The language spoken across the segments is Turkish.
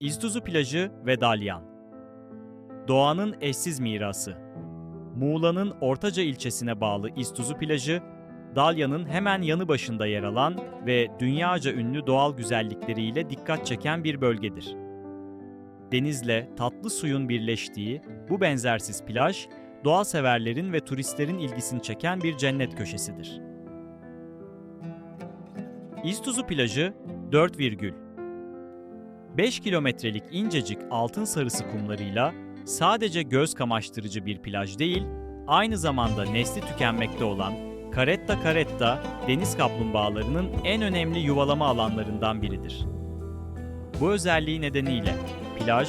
İztuzu plajı ve Dalyan. Doğanın eşsiz mirası. Muğla'nın Ortaca ilçesine bağlı İztuzu plajı, Dalyan'ın hemen yanı başında yer alan ve dünyaca ünlü doğal güzellikleriyle dikkat çeken bir bölgedir. Denizle tatlı suyun birleştiği bu benzersiz plaj, doğa severlerin ve turistlerin ilgisini çeken bir cennet köşesidir. İztuzu plajı 4 virgül 5 kilometrelik incecik altın sarısı kumlarıyla sadece göz kamaştırıcı bir plaj değil, aynı zamanda nesli tükenmekte olan Caretta caretta deniz kaplumbağalarının en önemli yuvalama alanlarından biridir. Bu özelliği nedeniyle plaj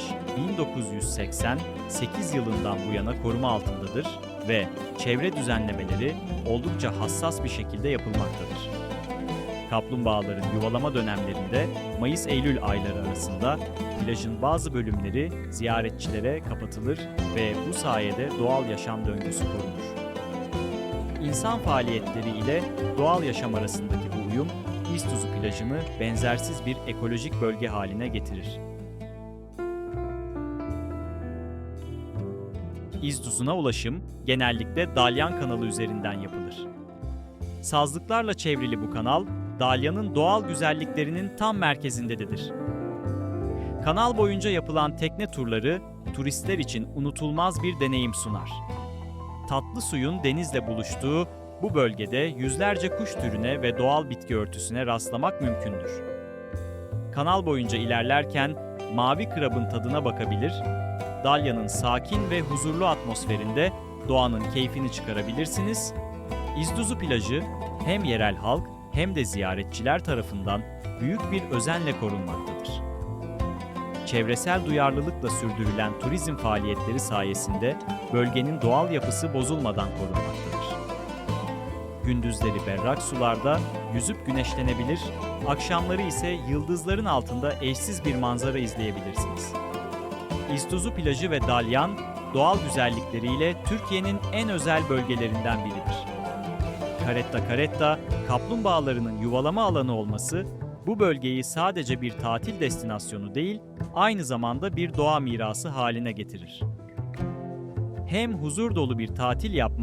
1988 yılından bu yana koruma altındadır ve çevre düzenlemeleri oldukça hassas bir şekilde yapılmaktadır. Kaplumbağaların yuvalama dönemlerinde Mayıs-Eylül ayları arasında plajın bazı bölümleri ziyaretçilere kapatılır ve bu sayede doğal yaşam döngüsü korunur. İnsan faaliyetleri ile doğal yaşam arasındaki bu uyum İztuzu plajını benzersiz bir ekolojik bölge haline getirir. İzduzuna ulaşım genellikle Dalyan kanalı üzerinden yapılır. Sazlıklarla çevrili bu kanal, Dalyan'ın doğal güzelliklerinin tam merkezindedir. Kanal boyunca yapılan tekne turları turistler için unutulmaz bir deneyim sunar. Tatlı suyun denizle buluştuğu bu bölgede yüzlerce kuş türüne ve doğal bitki örtüsüne rastlamak mümkündür. Kanal boyunca ilerlerken mavi krabın tadına bakabilir, Dalya'nın sakin ve huzurlu atmosferinde doğanın keyfini çıkarabilirsiniz. İzduzu plajı hem yerel halk hem de ziyaretçiler tarafından büyük bir özenle korunmaktadır. Çevresel duyarlılıkla sürdürülen turizm faaliyetleri sayesinde bölgenin doğal yapısı bozulmadan korunmaktadır. Gündüzleri berrak sularda yüzüp güneşlenebilir, akşamları ise yıldızların altında eşsiz bir manzara izleyebilirsiniz. İztuzu plajı ve Dalyan, doğal güzellikleriyle Türkiye'nin en özel bölgelerinden biridir. Caretta Caretta, kaplumbağalarının yuvalama alanı olması, bu bölgeyi sadece bir tatil destinasyonu değil, aynı zamanda bir doğa mirası haline getirir. Hem huzur dolu bir tatil yapmak,